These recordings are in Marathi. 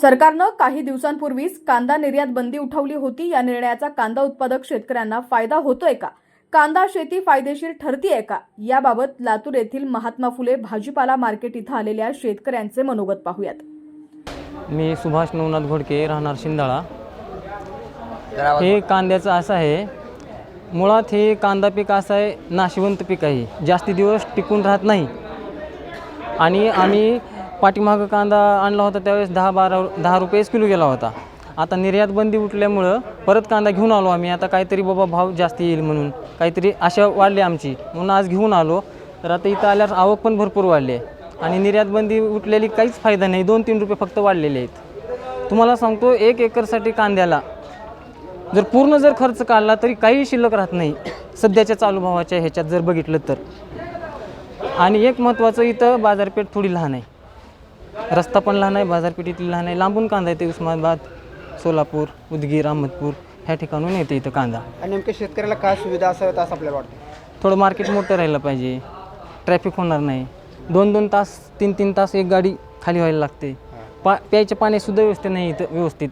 सरकारनं काही दिवसांपूर्वीच कांदा निर्यात बंदी उठवली होती. या निर्णयाचा कांदा उत्पादक शेतकऱ्यांना फायदा होतोय का? कांदा शेती फायदेशीर ठरतीये का? याबाबत लातूर येथील महात्मा फुले भाजीपाला मार्केट इथं आलेल्या शेतकऱ्यांचे मनोगत पाहूयात. मी सुभाष नवनाथ घोडके राहणार शिंदाळा. हे कांद्याचं असं आहे मुळात हे कांदा पीक असं आहे नाशिवंत पीक आहे. जास्ती दिवस टिकून राहत नाही. आणि आम्ही पाठीमागं कांदा आणला होता त्यावेळेस दहा बारा दहा रुपयेच किलो गेला होता. आता निर्यात बंदी उठल्यामुळं परत कांदा घेऊन आलो आम्ही. आता काहीतरी बाबा भाव जास्त येईल म्हणून. काहीतरी आशा वाढली आमची. म्हणून आज घेऊन आलो. तर आता इथं आल्यावर आवक पण भरपूर वाढली आहे. आणि निर्यात बंदी उठलेली काहीच फायदा नाही. दोन तीन रुपये फक्त वाढलेले आहेत. तुम्हाला सांगतो एक एकरसाठी कांद्याला जर पूर्ण जर खर्च काढला तरी काही शिल्लक राहत नाही. सध्याच्या चालू भावाच्या ह्याच्यात जर बघितलं तर. आणि एक महत्त्वाचं इथं बाजारपेठ थोडी लहान आहे. रस्ता पण लहान आहे बाजारपेठ इथली लहान आहे. लांबून कांदा येते उस्मानाबाद सोलापूर उदगीर अहमदपूर ह्या ठिकाणून येते इथं कांदा. आणि नेमक्या शेतकऱ्याला काय सुविधा असाव्यात असं आपल्याला वाटतं? थोडं मार्केट मोठं राहिलं पाहिजे. ट्रॅफिक होणार नाही. दोन दोन तास तीन तीन तास एक गाडी खाली व्हायला लागते. पा प्यायच्या पाण्यासुद्धा व्यवस्थित नाही इथं व्यवस्थित.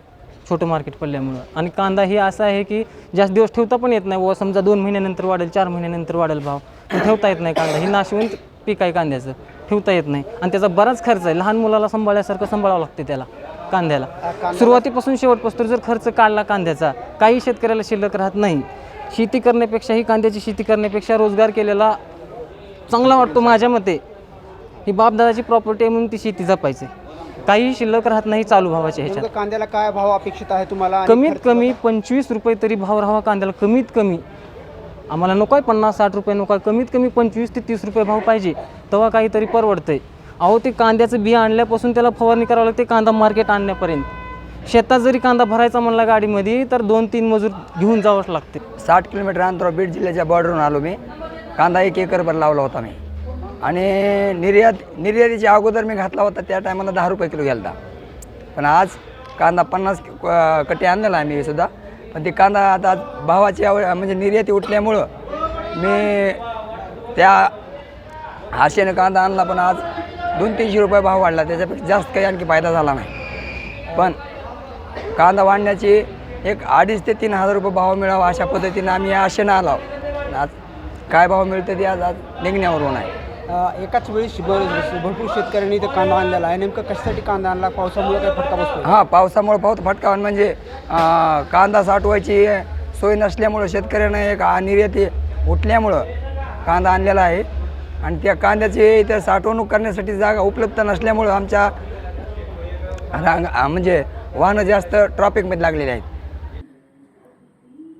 छोटं मार्केट पडल्यामुळं. आणि कांदा हे असं आहे की जास्त दिवस ठेवता पण येत नाही. व समजा दोन महिन्यानंतर वाढेल चार महिन्यानंतर वाढेल भाव. पण ठेवता येत नाही कांदा. ही नाशिवंत पीक आहे कांद्याचं. ठेवता येत नाही. आणि त्याचा बराच खर्च आहे. लहान मुलाला सांभाळल्यासारखं सांभाळावं लागते त्याला कांद्याला. सुरुवातीपासून शेवटपासून जर खर्च काढला कांद्याचा काही शेतकऱ्याला शिल्लक राहत नाही. शेती करण्यापेक्षा ही कांद्याची शेती करण्यापेक्षा रोजगार केलेला चांगला वाटतो माझ्या मते. ही बापदादाची प्रॉपर्टी आहे म्हणून ती शेती जपायची. काही शिल्लक राहत नाही चालू भावाच्या ह्याच्यात. नेमकं कांद्याला काय भाव अपेक्षित आहे तुम्हाला कमीत कमी पंचवीस रुपये तरी भाव राहावा कांद्याला कमीत कमी. आम्हाला नको आहे पन्नास साठ रुपये नको आहे. कमीत कमी पंचवीस ते तीस रुपये भाव पाहिजे. तेव्हा काहीतरी परवडतं आहे अहो ते कांद्याचं बिया आणल्यापासून त्याला फवारणी करावं लागते कांदा मार्केट आणण्यापर्यंत. शेतात जरी कांदा भरायचा म्हणला गाडीमध्ये तर दोन तीन मजूर घेऊन जावंच लागते. साठ किलोमीटर अंतरावर बीड जिल्ह्याच्या बॉर्डरवरून आलो मी. कांदा एक एकरभर लावला होता मी. आणि निर्यात निर्यातीच्या अगोदर मी घातला होता त्या टायमाला दहा रुपये किलो घ्यायला पण आज कांदा पन्नास कटे कटी आणलेला आहे मी सुद्धा. पण ते कांदा आता आज भावाची आव म्हणजे निर्याती उठल्यामुळं मी त्या आशेनं कांदा आणला पण आज दोन तीनशे रुपये भाव वाढला. त्याच्यापेक्षा जास्त काही आणखी फायदा झाला नाही. पण कांदा वाढण्याची एक अडीच ते तीन हजार रुपये भाव मिळावा अशा पद्धतीनं आम्ही आशेनं आलो आज काय भाव मिळतं ते आज आज निघण्यावरून आहे. एकाच वेळी भरपूर शेतकऱ्यांनी इथं कांदा आणलेला आहे. नेमकं कशासाठी कांदा आणला? पावसामुळे काय फटका बसतो हां पावसामुळे पाऊस फटका म्हणजे कांदा साठवायची सोय नसल्यामुळं शेतकऱ्यांना एक आ- निर्याती उठल्यामुळं कांदा आणलेला आहे. आणि त्या कांद्याची इथं साठवणूक करण्यासाठी जागा उपलब्ध नसल्यामुळं आमच्या रांग म्हणजे वाहनं जास्त ट्रॉफिकमध्ये लागलेली आहेत.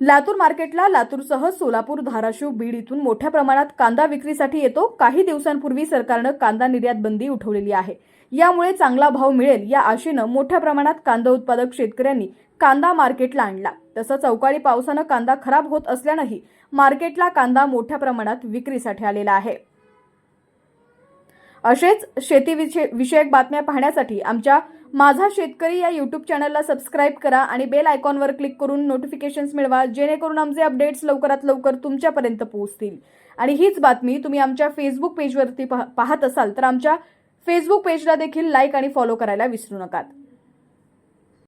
लातूर मार्केटला लातूरसह सोलापूर धाराशिव बीड इथून मोठ्या प्रमाणात कांदा विक्रीसाठी येतो. काही दिवसांपूर्वी सरकारनं कांदा निर्यात बंदी उठवलेली आहे. यामुळे चांगला भाव मिळेल या आशेनं मोठ्या प्रमाणात कांदा उत्पादक शेतकऱ्यांनी कांदा मार्केटला आणला. तसंच अवकाळी पावसानं कांदा खराब होत असल्यानंही मार्केटला कांदा मोठ्या प्रमाणात विक्रीसाठी आलेला आहे. असेच शेतीविषयक विषयक बातम्या पाहण्यासाठी आमच्या माझा शेतकरी या यूट्यूब चॅनलला सबस्क्राईब करा आणि बेल आयकॉनवर क्लिक करून नोटिफिकेशन्स मिळवा जेणेकरून आमचे अपडेट्स लवकरात लवकर तुमच्यापर्यंत पोहोचतील. आणि हीच बातमी तुम्ही आमच्या फेसबुक पेजवरती पाहत असाल तर आमच्या फेसबुक पेजला देखील लाईक आणि फॉलो करायला विसरू नका